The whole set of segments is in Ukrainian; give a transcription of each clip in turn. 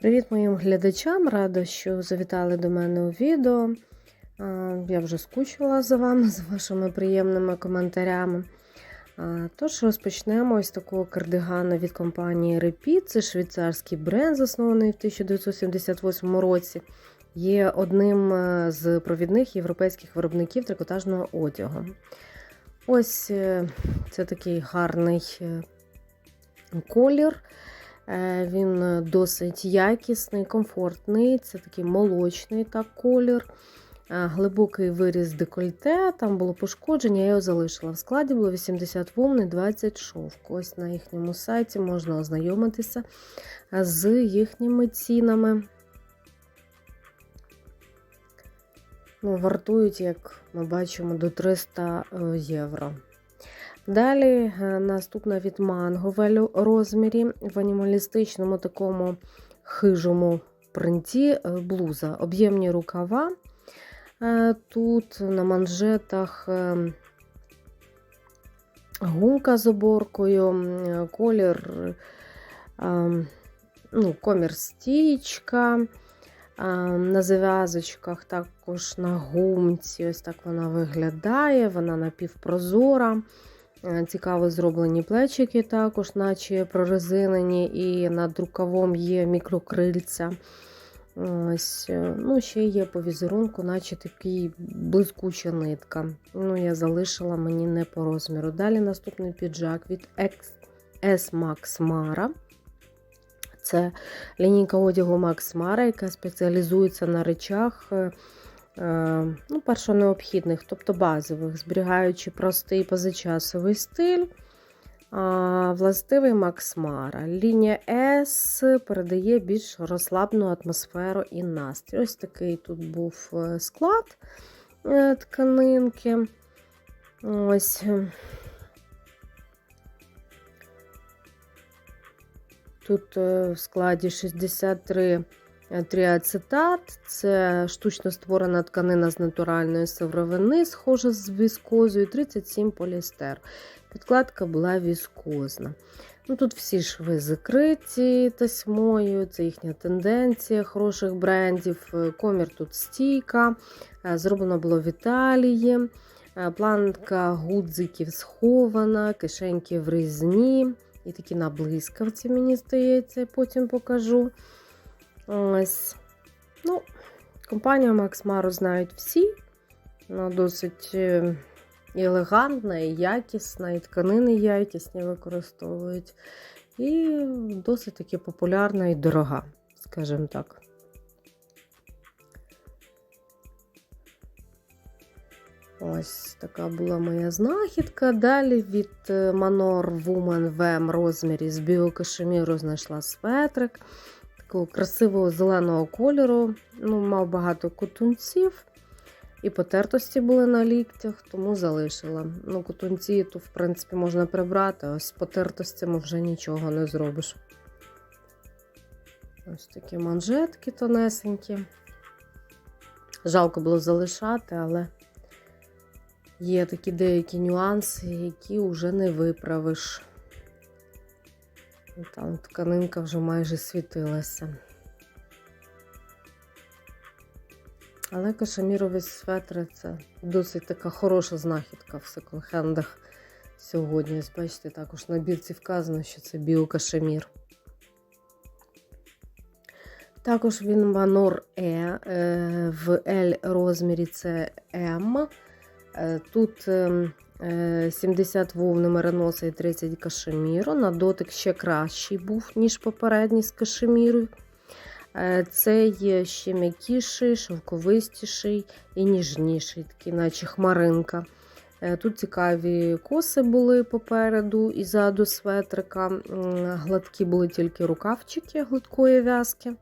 Привіт моїм глядачам! Рада, що завітали до мене у відео. Я вже скучила за вами, з вашими приємними коментарями. Тож розпочнемо ось такого кардигана від компанії Repeat. Це швейцарський бренд, заснований в 1978 році. Є одним е, з провідних європейських виробників трикотажного одягу. Ось е, це такий гарний е, колір. Е, Він досить якісний, комфортний. Це такий молочний так, колір. Е, Глибокий виріз декольте, там було пошкодження, я його залишила. В складі було 80 вовни, 20 шовку. Ось на їхньому сайті можна ознайомитися з їхніми цінами. Ну, Вартують, як ми бачимо, до 300 євро. Далі е, наступна від манго розмірі в анімалістичному такому хижому принті е, блуза. Об'ємні рукава. Е, Тут на манжетах гумка з оборкою, колір, ну, комір стічка. На зав'язочках також на гумці, ось так вона виглядає, вона напівпрозора. Цікаво зроблені плечики, також, наче прорезинені, і над рукавом є мікрокрильця. Ось, ну, Ще є по візерунку, наче такий блискуча нитка. Ну, Я залишила мені не по розміру. Далі наступний піджак від S Max Mara. Це лінійка одягу Max Mara, яка спеціалізується на речах ну, першонеобхідних, тобто базових, зберігаючи простий позачасовий стиль. Властивий Mara. Лінія S передає більш розслабну атмосферу і настрій. Ось такий тут був е, склад е, тканинки. Ось. Тут е, в складі 63 тріацетат, це штучно створена тканина з натуральної сировини, схожа з віскозою, 37 поліестер. Підкладка була віскозна. Ну, Тут всі шви закриті тасьмою, це їхня тенденція хороших брендів. Комір тут стійка, зроблено було в Італії. Планка гудзиків схована, кишеньки в різні. І такі на блискавці, мені здається, потім покажу. Ось. Ну, Компанію Max Maro знають всі. Вона досить е, елегантна і якісна, і тканини якісні використовують. І досить таки популярна і дорога, скажімо так. Ось така була моя знахідка. Далі від е, Manor Woman VM розмірі з біокашеміру знайшла светрик такого красивого зеленого кольору. Ну, Мав багато кутунців. І потертості були на ліктях, тому залишила. Ну, Кутунці то, в принципі, можна прибрати, ось з потертостями вже нічого не зробиш. Ось такі манжетки тонесенькі. Жалко було залишати, але є такі деякі нюанси, які вже не виправиш. Там тканинка вже майже світилася. Але кашемірові светри це досить така хороша знахідка в секонд-хендах сьогодні. Ось Бачите, також на бірці вказано, що це біокашемір. Також він Manor E в L розмірі це М. Е, тут ем, 70 е, вовни мериноса і 30 кашеміру. На дотик ще кращий був, ніж попередній з кашеміру. Е, це є ще м'якіший, шовковистіший і ніжніший, такий, наче хмаринка. Е, тут цікаві коси були попереду і ззаду светрика. Гладкі були тільки рукавчики гладкої в'язки.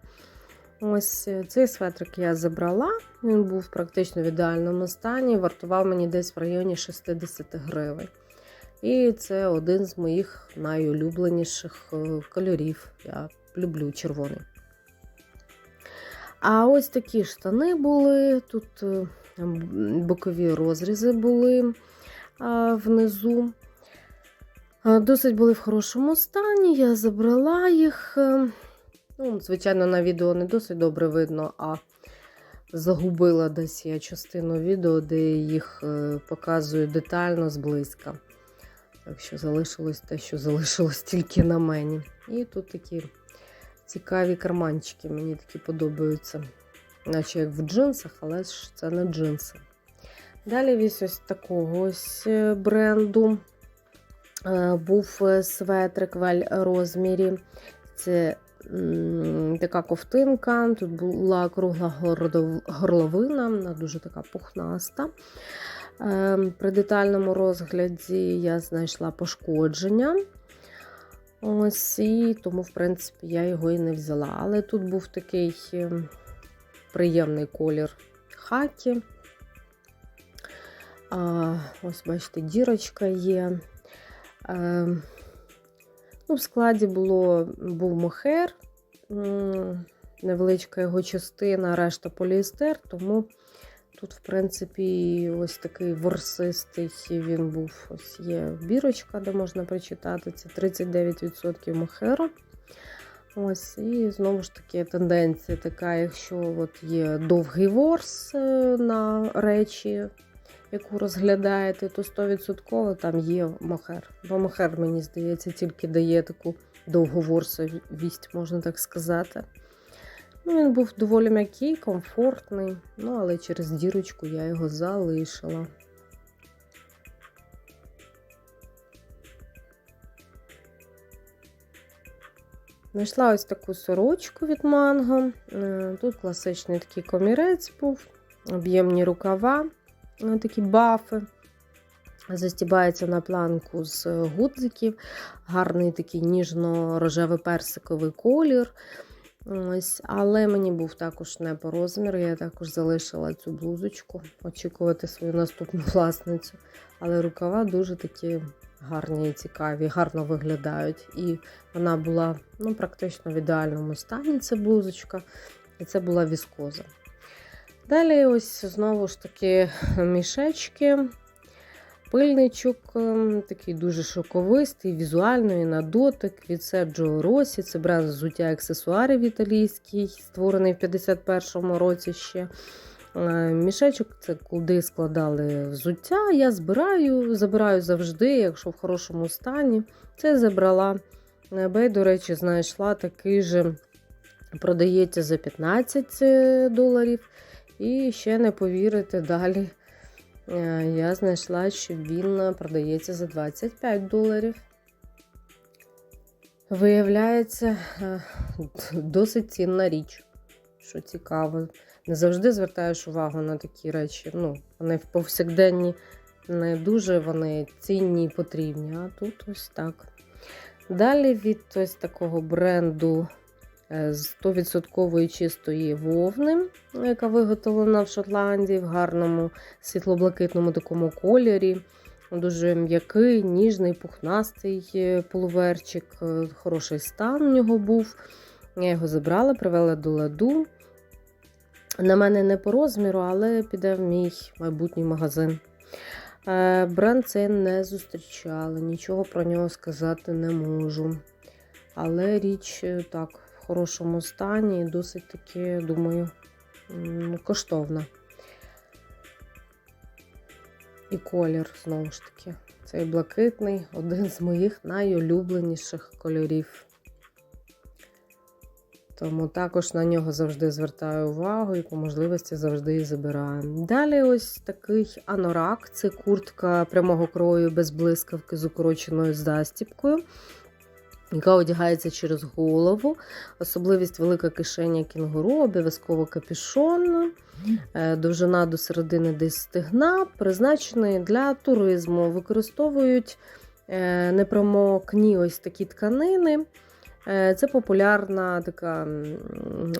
Ось е, цей светрик я забрала, він був практично в ідеальному стані, вартував мені десь в районі 60 гривень. І це один з моїх найулюбленіших е, кольорів. Я люблю червоний. А ось такі штани були, тут е, бокові розрізи були внизу. Досить були в хорошому стані, я забрала їх. Ну, звичайно, на відео не досить добре видно, а загубила десь я частину відео, де їх е, показую детально зблизька. Так що залишилось те, що залишилось тільки на мені. І тут такі цікаві карманчики, мені такі подобаються. Наче як в джинсах, але ж це не джинси. Далі вісь ось такого ось е, бренду. Е, Був светрик в розмірі. Це така ковтинка. Тут була кругла горловина, вона дуже така пухнаста. Е, При детальному розгляді я знайшла пошкодження. Ось, і тому, в принципі, я його і не взяла. Але тут був такий е, приємний колір хакі. Ось, бачите, дірочка є. Ну, в складі було, був мохер, невеличка його частина, решта поліестер, тому тут, в принципі, ось такий ворсистий він був. Ось є бірочка, де можна прочитати. Це 39% мохеру. Ось, і знову ж таки тенденція така, якщо от є довгий ворс е, на речі, яку розглядаєте, то 100% там є мохер. Бо мохер, мені здається, тільки дає таку довговорсовість, можна так сказати. Ну, Він був доволі м'який, комфортний, ну, але через дірочку я його залишила. Знайшла ось таку сорочку від манго. Е, Тут класичний такий комірець був, об'ємні рукава, такі бафи. Застібається на планку з гудзиків, гарний такий ніжно-рожевий персиковий колір. Ось, Але мені був також не по розміру. Я також залишила цю блузочку, очікувати свою наступну власницю. Але рукава дуже такі гарні і цікаві, гарно виглядають. І вона була ну, практично в ідеальному стані, ця блузочка, і це була віскоза. Далі, ось знову ж таки мішечки. Пильничок ем, такий дуже шоковистий, візуальний на дотик від Серджо Росі. Це бренд взуття аксесуарів італійський, створений в 51-му році ще. Е, Мішечок це куди складали взуття. Я збираю, забираю завжди, якщо в хорошому стані. Це забрала. EBay, до речі, знайшла такий же, продається за 15 доларів. І ще не повірите далі. Е, Я знайшла, що він продається за 25 доларів. Виявляється, е, досить цінна річ, що цікаво. Не завжди звертаєш увагу на такі речі. Ну, вони в повсякденні не дуже вони цінні і потрібні, а тут ось так. Далі від ось такого бренду е, з 100% чистої вовни, яка виготовлена в Шотландії в гарному світло-блакитному такому кольорі. Дуже м'який, ніжний, пухнастий е, полуверчик, е, хороший стан у нього був. Я його забрала, привела до ладу. На мене не по розміру, але піде в мій майбутній магазин. Е, Бренд цей не зустрічала, нічого про нього сказати не можу. Але річ е, так, хорошому стані і досить таки, думаю, коштовна. І колір, знову ж таки, цей блакитний один з моїх найулюбленіших кольорів. Тому також на нього завжди звертаю увагу і по можливості завжди і забираю. Далі ось такий анорак це куртка прямого крою без блискавки з укороченою застіпкою, яка одягається через голову. Особливість велика кишеня кінгуру, обов'язково капюшон, е, довжина до середини десь стегна, призначений для туризму. Використовують е, непромокні ось такі тканини. Е, Це популярна така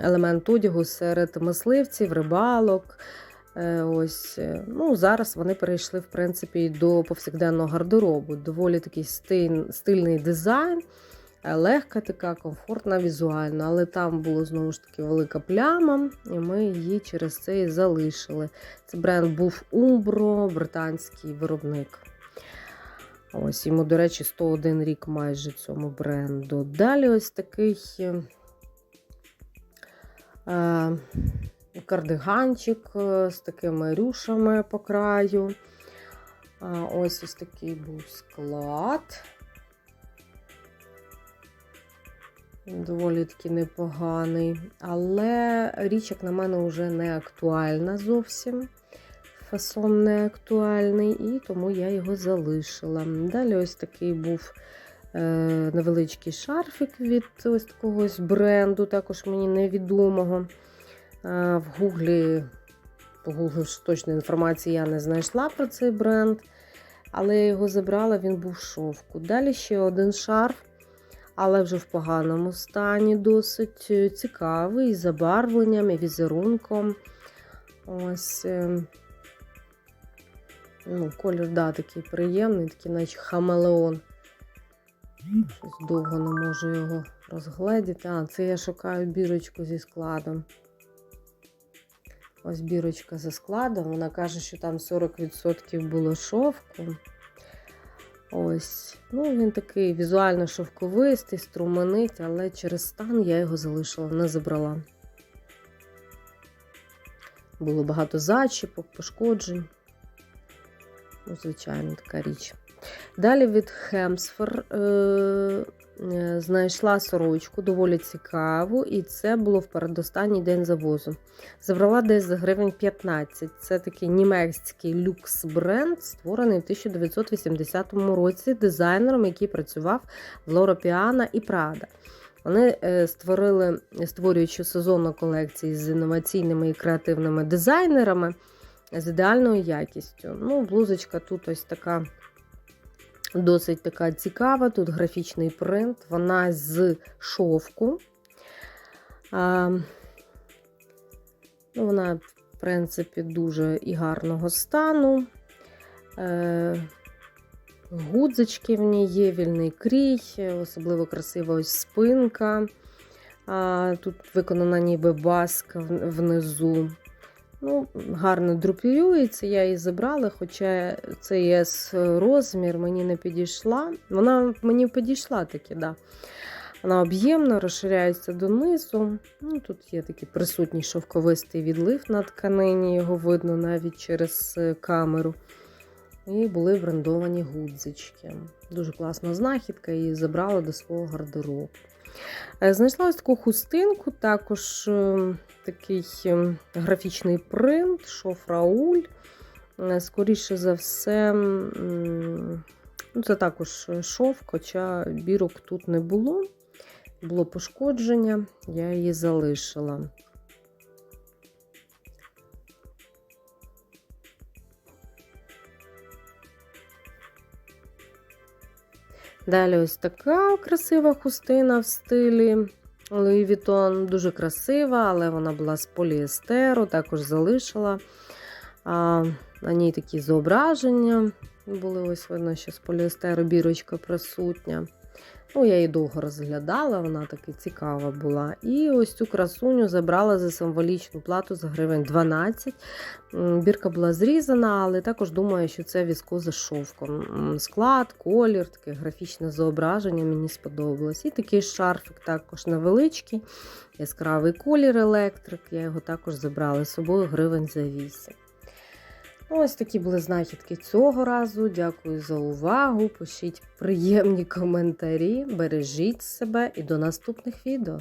елемент одягу серед мисливців, рибалок. Е, Ось, е, ну, Зараз вони перейшли в принципі, до повсякденного гардеробу. Доволі такий стиль, стильний дизайн, е, легка, така, комфортна візуально. Але там була знову ж таки велика пляма, і ми її через це і залишили. Це бренд був Umbro, британський виробник. Ось йому, до речі, 101 рік майже цьому бренду. Далі ось такий Кардиганчик е, з такими рюшами по краю. Ось ось такий був склад. Доволі таки непоганий. Але річ, як на мене, вже не актуальна зовсім. Фасон не актуальний, і тому я його залишила. Далі ось такий був е, невеличкий шарфік від ось такого ось бренду, також мені невідомого. Е, в гуглі, погугливши точної інформації, я не знайшла про цей бренд, але я його забрала, він був шовку. Далі ще один шарф але вже в поганому стані, досить е, цікавий, і забарвленням, і візерунком. Ось е, ну, колір, да, такий приємний, такий, наче хамелеон. Щось довго не можу його розгледіти. А, це я шукаю бірочку зі складом. Ось бірочка за складом. Вона каже, що там 40% було шовку. Ось. Ну, Він такий візуально шовковистий, струменить, але через стан я його залишила, не забрала. Було багато зачіпок, пошкоджень. Ну, Звичайно, така річ. Далі від Хемсфер е, знайшла сорочку, доволі цікаву, і це було в передостанній день завозу. Забрала десь за гривень 15. Це такий німецький люкс-бренд, створений в 1980 році дизайнером, який працював в Лоро Піана і Прада. Вони е, створили, створюючи сезонну колекцію з інноваційними і креативними дизайнерами з ідеальною якістю. Ну, Блузочка тут ось така досить така цікава. Тут графічний принт, вона з шовку. А, ну, Вона, в принципі, дуже і гарного стану. Е, Гудзички в ній є, вільний крій, особливо красива ось спинка. А, Тут виконана ніби баска внизу. Ну, Гарно друпілюється, я її забрала, хоча це є розмір, мені не підійшла. Вона мені підійшла таки, да. Вона об'ємна, розширяється донизу. Ну, Тут є такий присутній шовковистий відлив на тканині, його видно навіть через е, камеру. І були брендовані гудзички. Дуже класна знахідка, її забрала до свого гардеробу. Е, знайшла ось таку хустинку, також ем, такий ем, графічний принт, шофрауль. Е, скоріше за все, ну, це також шов, хоча бірок тут не було. Було пошкодження, я її залишила. Далі ось така красива хустина в стилі Louis. Дуже красива, але вона була з поліестеру, також залишила. А, На ній такі зображення. Були ось видно, що з поліестеру бірочка присутня. Ну, Я її довго розглядала, вона таки цікава була. І ось цю красуню забрала за символічну плату за гривень 12. Бірка була зрізана, але також думаю, що це віскоза з шовком. Склад, колір, таке графічне зображення мені сподобалось. І такий шарфик також невеличкий, яскравий колір електрик. Я його також забрала з собою гривень за 8. Ось такі були знахідки цього разу. Дякую за увагу. Пишіть приємні коментарі, бережіть себе і до наступних відео.